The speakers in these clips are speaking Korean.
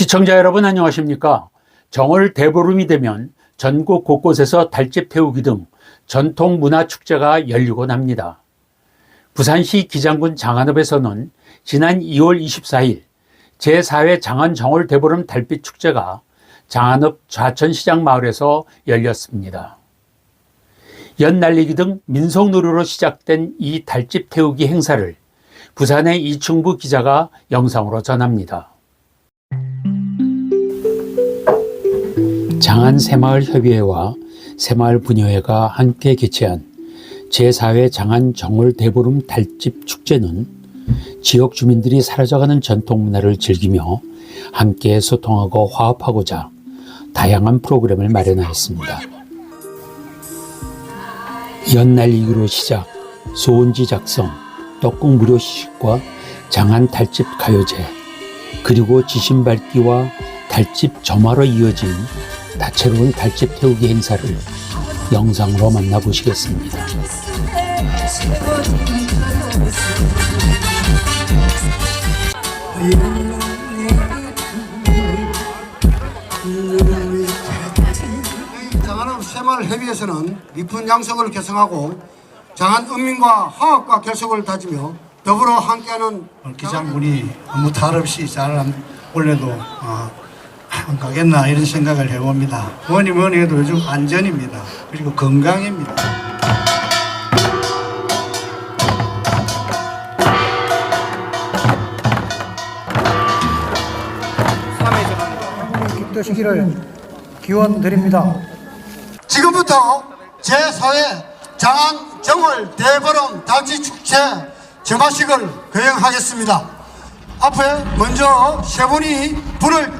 시청자 여러분 안녕하십니까? 정월 대보름이 되면 전국 곳곳에서 달집 태우기 등 전통 문화 축제가 열리곤 합니다. 부산시 기장군 장안읍에서는 지난 2월 24일 제4회 장안 정월 대보름 달빛 축제가 장안읍 좌천시장 마을에서 열렸습니다. 연날리기 등 민속놀이로 시작된 이 달집 태우기 행사를 부산의 이충부 기자가 영상으로 전합니다. 장안 새마을 협의회와 새마을분여회가 함께 개최한 제4회 장안 정월 대보름 달집 축제는 지역 주민들이 사라져가는 전통 문화를 즐기며 함께 소통하고 화합하고자 다양한 프로그램을 마련하였습니다. 연날리기로 시작, 소원지 작성, 떡국 무료 시식과 장안 달집 가요제, 그리고 지신 밟기와 달집 점화로 이어진 다채로운 달집 태우기 행사를 영상으로 만나보시겠습니다. 장안읍 새마을 협의회에서는 깊은 양석을 개성하고 장안 은민과 화합과 결속을 다지며 더불어 함께하는 기장군이 아무 탈 없이 잘 원래도 어, 안 가겠나 이런 생각을 해봅니다. 뭐니 뭐니 해도 요즘 안전입니다. 그리고 건강입니다. 기도시기를 기원 드립니다. 지금부터 제4회 장안 정월 대보름 달지 축제 점화식을 거행하겠습니다. 앞에 먼저 세 분이 불을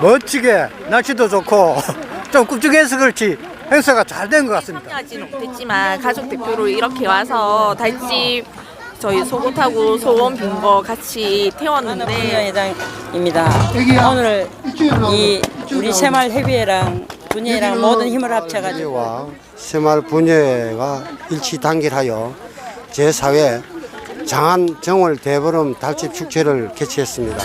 멋지게 날씨도 좋고 좀 굽죽해서 그렇지 행사가 잘 된 것 같습니다. 참여하지는 못했지만 가족 대표로 이렇게 와서 달집 저희 소고타고 소원 빈 거 같이 태웠는데 분회장입니다. 오늘 이 우리 새마을 협의회랑 분회랑 모든 힘을 합쳐가지고 와 새마을 분회가 일치 단결하여 제4회 장안 정월 대보름 달집 축제를 개최했습니다.